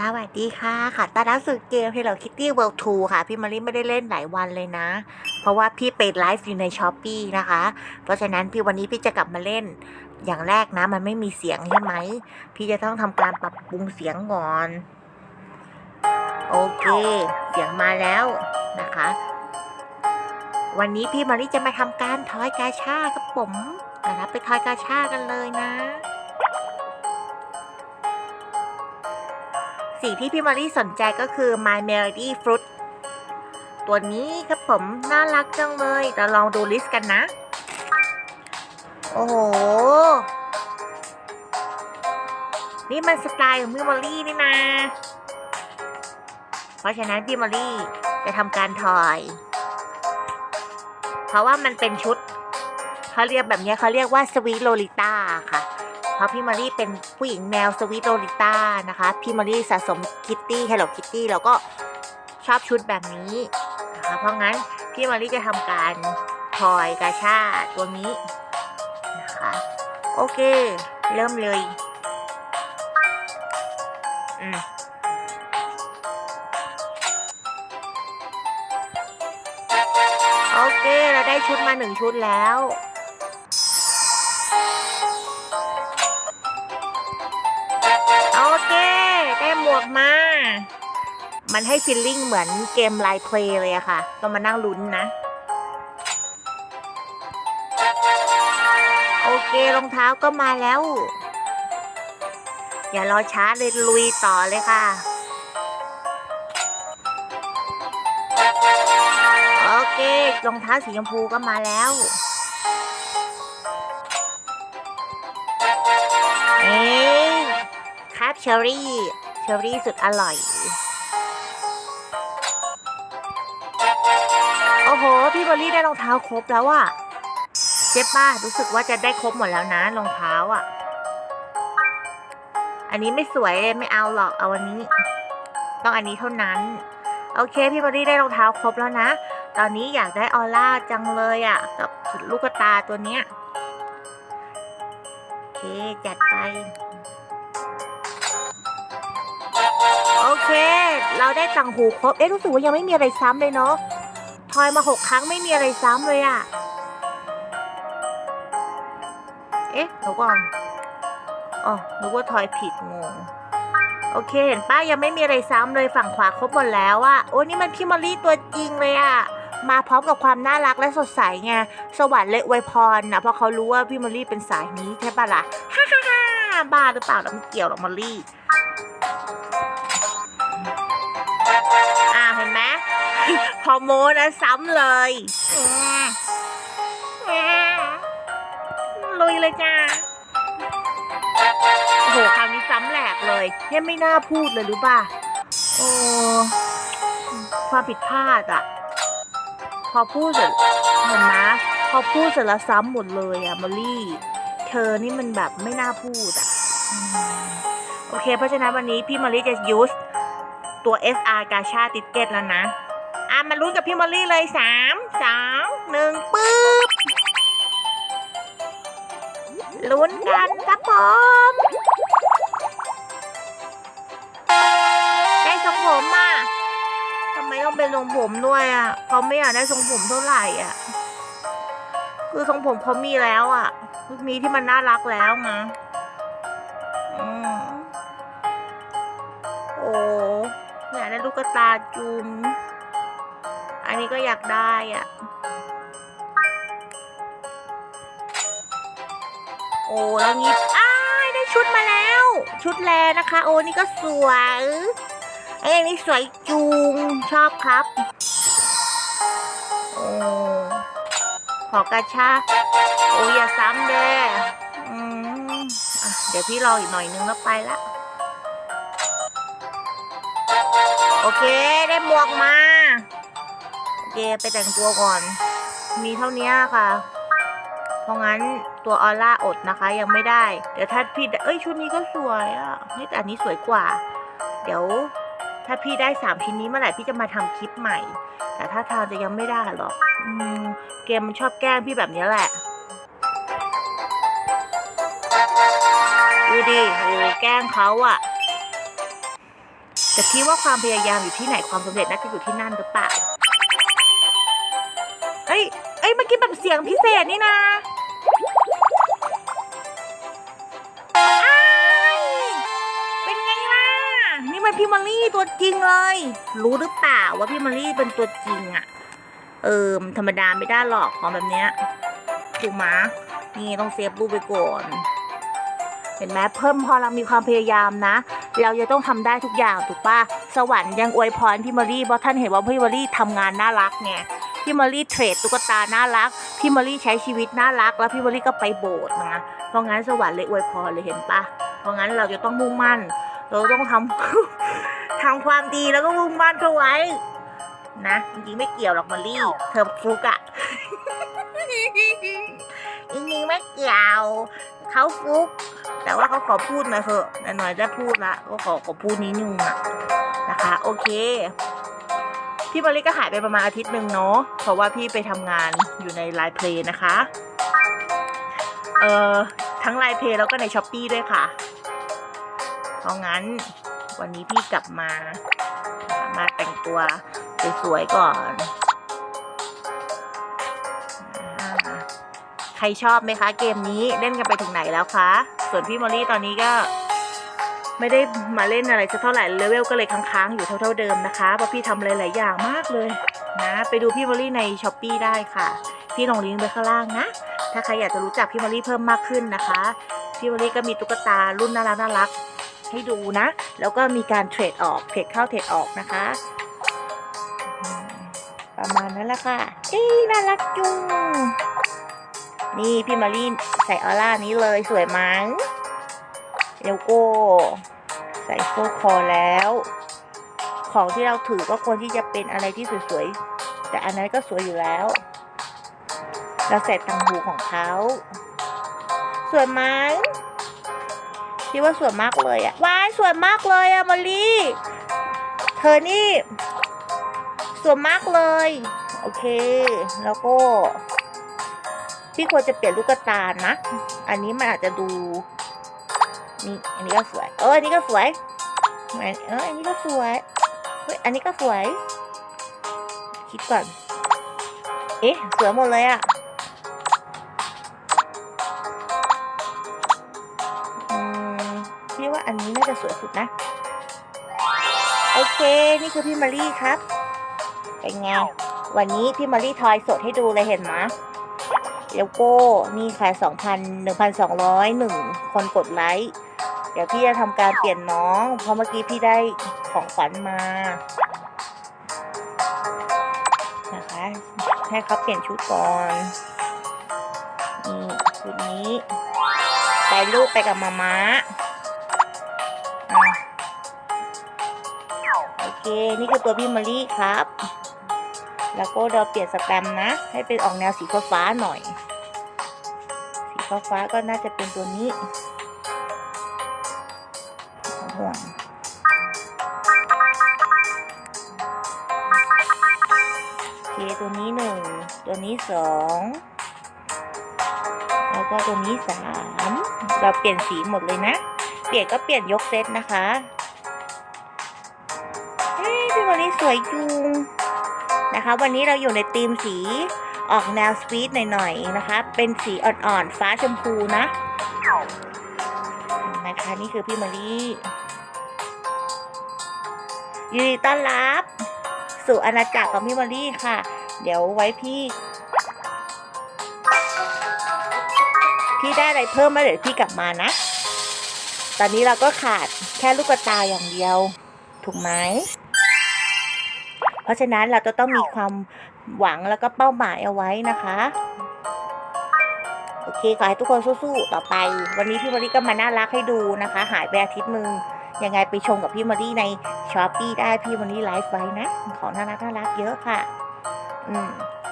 สวัสดีค่ะค่ะตอนรับสู่เกม Hello Kitty World 2 ค่ะ พี่มารีไม่ได้เล่นหลายวันเลยนะ เพราะว่าพี่ไปไลฟ์อยู่ในช้อปปีนะคะ เพราะฉะนั้นพี่วันนี้พี่จะกลับมาเล่นอย่างแรกนะ มันไม่มีเสียงใช่ไหม พี่จะต้องทำการปรับปรุงเสียงก่อน โอเค เสียงมาแล้วนะคะ วันนี้พี่มารีจะมาทำการทอยกาชากับผมนะคะไปทอยกาชากันเลยนะ สิ่งที่พี่มารีสนใจก็คือ My Melody Fruit ตัวนี้ครับผมน่ารักจังเลย เราลองดูลิสต์กันนะ โอ้โห นี่มันสไตล์ของพี่มารีนี่นะ เพราะฉะนั้นพี่มารีจะทำการถอย เพราะว่ามันเป็นชุด เขาเรียกแบบนี้เขาเรียกว่าสวีโลลิต้าค่ะ เพราะพี่มารีเป็นผู้หญิงแนวสวีทโลลิต้านะคะ พี่มารีสะสมคิตตี้ Hello Kitty แล้วก็ชอบชุดแบบนี้นะคะ เพราะงั้นพี่มารีจะทำการทอยกาชาตัวนี้นะคะ โอเค เริ่มเลย อืมโอเค เราได้ชุดมาหนึ่งชุดแล้ว มันให้ฟีลลิ่งเหมือนเกมไลน์เพลย์เลยอะค่ะ ต้องมานั่งลุ้นนะ โอเครองเท้าก็มาแล้ว อย่ารอช้าเลยลุยต่อเลยค่ะ โอเครองเท้าสีชมพูก็มาแล้วเอ๊ครับเชอรี่ เชอรี่สุดอร่อย พี่เบอร์รี่ได้รองเท้าครบแล้วอะเจ๊ป้ารู้สึกว่าจะได้ครบหมดแล้วนะรองเท้าอะอันนี้ไม่สวยไม่เอาหรอกเอาอันนี้ ต้องอันนี้เท่านั้น โอเคพี่เบอร์รี่ได้รองเท้าครบแล้วนะ ตอนนี้อยากได้ออร่าจังเลยอะกับลูกตาตัวเนี้ยโอเคจัดไปโอเค เราได้ต่างหูครบ เอ๊ะรู้สึกว่ายังไม่มีอะไรซ้ำเลยเนาะ ทอยมาหกครั้งไม่มีอะไรซ้ำเลยอะเอ๊ะเดี๋ยวก่อนอ๋อนึกว่าทอยผิดงงโอเค เห็นป้ายังไม่มีอะไรซ้ำเลยฝั่งขวาครบหมดแล้วอะโอ้นี่มันพี่มอลลี่ตัวจริงเลยอะมาพร้อมกับความน่ารักและสดใสไง สวรรค์และอวยพรนะเพราะเขารู้ว่าพี่มอลลี่เป็นสายนี้ใช่ปะล่ะ ฮ่าฮ่าฮ่าบ้าหรือเปล่าเราไม่เกี่ยวหรอกมอลลี่ พอโมนะซ้ำเลย ลุยเลยจ้า โอ้โหคราวนี้ซ้ำแหลกเลยเนี่ยไม่น่าพูดเลยรู้ป่ะ โอ้ความผิดพลาดอะพอพูดเสร็จเห็นไหมพอพูดเสร็จแล้วซ้ำหมดเลยอะมอลลี่ เธอนี่มันแบบไม่น่าพูดอะโอเค เพราะฉะนั้นวันนี้พี่มอลลี่จะยูสตัว SR กาชาติดเกตแล้วนะ มาลุ้นกับพี่มอลลี่เลยสามสองหนึ่งปึ๊บลุ้นกันครับผมได้ทรงผมอะทำไมต้องเป็นทรงผมด้วยอะเขาไม่อยากได้ทรงผมเท่าไหร่อะ คือทรงผมเขามีแล้วอะมีที่มันน่ารักแล้วนะอืมโอ้อยากได้ลูกตาจุม อันนี้ก็อยากได้อะ โอ้แล้วงี้อ้ายได้ชุดมาแล้ว ชุดแลนะคะ โอ้นี่ก็สวยเอ้ยนี่สวยจูงชอบครับโอ้ขอกระชาโอ้อย่าซ้ำเด้อืมอะเดี๋ยวพี่รออีกหน่อยนึงแล้วไปละโอเค ได้หมวกมา โอเคไปแต่งตัวก่อน มีเท่านี้ค่ะ เพราะงั้นตัวออร่าอดนะคะ ยังไม่ได้ เดี๋ยวถ้าพี่ได้เอ้ยชุดนี้ก็สวยอะเฮ้ยแต่อันนี้สวยกว่า เดี๋ยว ถ้าพี่ได้สามชิ้นนี้เมื่อไหร่พี่จะมาทำคลิปใหม่ แต่ถ้าทางจะยังไม่ได้หรอกอืมเกมมันชอบแกล้งพี่แบบนี้แหละดูดิโอ้แกล้งเขาอะแต่พี่ว่าความพยายามอยู่ที่ไหนความสำเร็จน่าจะอยู่ที่นั่นหรือเปล่า มื่อกี้แบบเสียงพิเศษนี่นะอ้าเป็นไงล่ะ นี่มันพี่มอลลี่ตัวจริงเลย รู้หรือเปล่าว่าพี่มอลลี่เป็นตัวจริงอะเออธรรมดาไม่ได้หรอกของแบบเนี้ยถูกไหมนี่ต้องเซฟรูปไปก่อนเห็นไหมเพิ่มพอเรามีความพยายามนะ เราจะต้องทำได้ทุกอย่างถูกป่ะสวรรค์ยังอวยพรพี่มอรี่เพราะท่านเห็นว่าพี่มอรี่ทำงานน่ารักไง พี่มอรี่เทรดตุ๊กตาน่ารัก พี่มอรี่ใช้ชีวิตน่ารัก แล้วพี่มอรี่ก็ไปโบสถ์นะเพราะงั้นสวรรค์เลยอวยพรเลยเห็นปะเพราะงั้นเราจะต้องมุ่งมั่น เราต้องทำทำความดีแล้วก็มุ่งมั่นเข้าไว้ นะจริงๆไม่เกี่ยวหรอกมอรี่ เธอฟลุกอะจริงๆไม่เกี่ยวเขาฟุก แต่ว่าเขาขอพูดหน่อยเถอะหน่อยๆได้พูดละก็ขอขอพูดนิดนึงอะนะคะ โอเค พี่บริก็หายไปประมาณอาทิตย์หนึ่งเนาะเพราะว่าพี่ไปทำงานอยู่ในไลน์เพลย์นะคะเอ่อทั้งไลน์เพลย์แล้วก็ในช้อปปีด้วยค่ะ เพราะงั้นวันนี้พี่กลับมา มาแต่งตัวสวยๆก่อนใครชอบไหมคะ เกมนี้เล่นกันไปถึงไหนแล้วคะ ส่วนพี่มอลลี่ตอนนี้ก็ ไม่ได้มาเล่นอะไรสักเท่าไหร่เลเวลก็เลยค้างๆอยู่เท่าๆเดิมนะคะเพราะพี่ทำหลายๆอย่างมากเลยนะไปดูพี่มอลลี่ในช้อปปีได้ค่ะพี่ลงลิงก์ไว้ข้างล่างนะ ถ้าใครอยากจะรู้จักพี่มอลลี่เพิ่มมากขึ้นนะคะ พี่มอลลี่ก็มีตุ๊กตารุ่นน่ารักน่ารักให้ดูนะ แล้วก็มีการเทรดออกเทรดเข้าเทรดออกนะคะ ประมาณนั้นแหละค่ะเอ้น่ารักจุงนี่พี่มารีใส่ออร่านี้เลยสวยมั้ง แล้วก็ใส่โซ่คอแล้ว ของที่เราถือก็ควรที่จะเป็นอะไรที่สวยๆ แต่อันนั้นก็สวยอยู่แล้ว เราใส่ตังหูของเขาสวยไหมพี่ว่าสวยมากเลยอะว้ายสวยมากเลยอะมารีเธอนี่สวยมากเลย โอเค แล้วก็พี่ควรจะเปลี่ยนลูกตานะ อันนี้มันอาจจะดู นี่อันนี้ก็สวย เอออันนี้ก็สวยอันเอออันนี้ก็สวยเฮ้ยอันนี้ก็สวย คิดก่อน เอ๊ะสวยหมดเลยอะอืมพี่ว่าอันนี้น่าจะสวยสุดนะ โอเค นี่คือพี่มารีครับ เป็นไง วันนี้พี่มารีทอยสดให้ดูเลยเห็นไหมแล้วก็นี่ค่ะสองพันหนึ่งพันสองร้อยหนึ่งคนกดไลค์ เดี๋ยวพี่จะทำการเปลี่ยนน้อง เพราะเมื่อกี้พี่ได้ของขวัญมานะคะให้เขาเปลี่ยนชุดก่อนนี่ชุดนี้ ไปลูกไปกับมามาอะโอเค นี่คือตัวพี่มารีครับ แล้วก็เราเปลี่ยนสแตมป์นะ ให้เป็นออกแนวสีฟ้าหน่อย สีฟ้าก็น่าจะเป็นตัวนี้ ห่วงโอเคตัวนี้หนึ่งตัวนี้สองแล้วก็ตัวนี้สามเราเปลี่ยนสีหมดเลยนะ เปลี่ยนก็เปลี่ยนยกเซตนะคะเฮ้ยพี่วันนี้สวยจุงนะคะ วันนี้เราอยู่ในธีมสีออกแนวสวีทหน่อยๆนะคะ เป็นสีอ่อนๆฟ้าชมพูนะ นะคะ นี่คือพี่มารียินดีต้อนรับ สู่อาณาจักรของพี่มารีค่ะ เดี๋ยวไว้พี่ พี่ได้อะไรเพิ่มมาเดี๋ยวพี่กลับมานะ ตอนนี้เราก็ขาดแค่ลูกตาอย่างเดียว ถูกไหมเพราะฉะนั้นเราจะต้องมีความหวังแล้วก็เป้าหมายเอาไว้นะคะ โอเคขอให้ทุกคนสู้ๆต่อไป วันนี้พี่มารีก็มาน่ารักให้ดูนะคะ หายไปอาทิตย์หนึ่งยังไงไปชมกับพี่มารีในช้อปปีได้พี่มารีไลฟ์ไว้นะของน่ารักน่ารักเยอะค่ะ อืม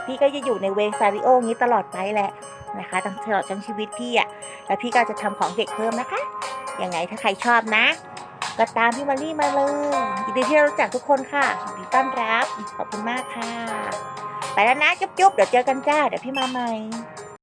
พี่ก็จะอยู่ในเวงซาริโองี้ตลอดไปแหละนะคะตลอดทั้งชีวิตพี่อะ่ะแล้วพี่ก็จะทำของเด็กเพิ่มนะคะยังไงถ้าใครชอบนะ ก็ตามพี่มารีมาเลยยินดีที่รู้จักทุกคนค่ะดีต้อนรับขอบคุณมากค่ะ ไปแล้วนะจุ๊บๆเดี๋ยวเจอกันจ้าเดี๋ยวพี่มาใหม่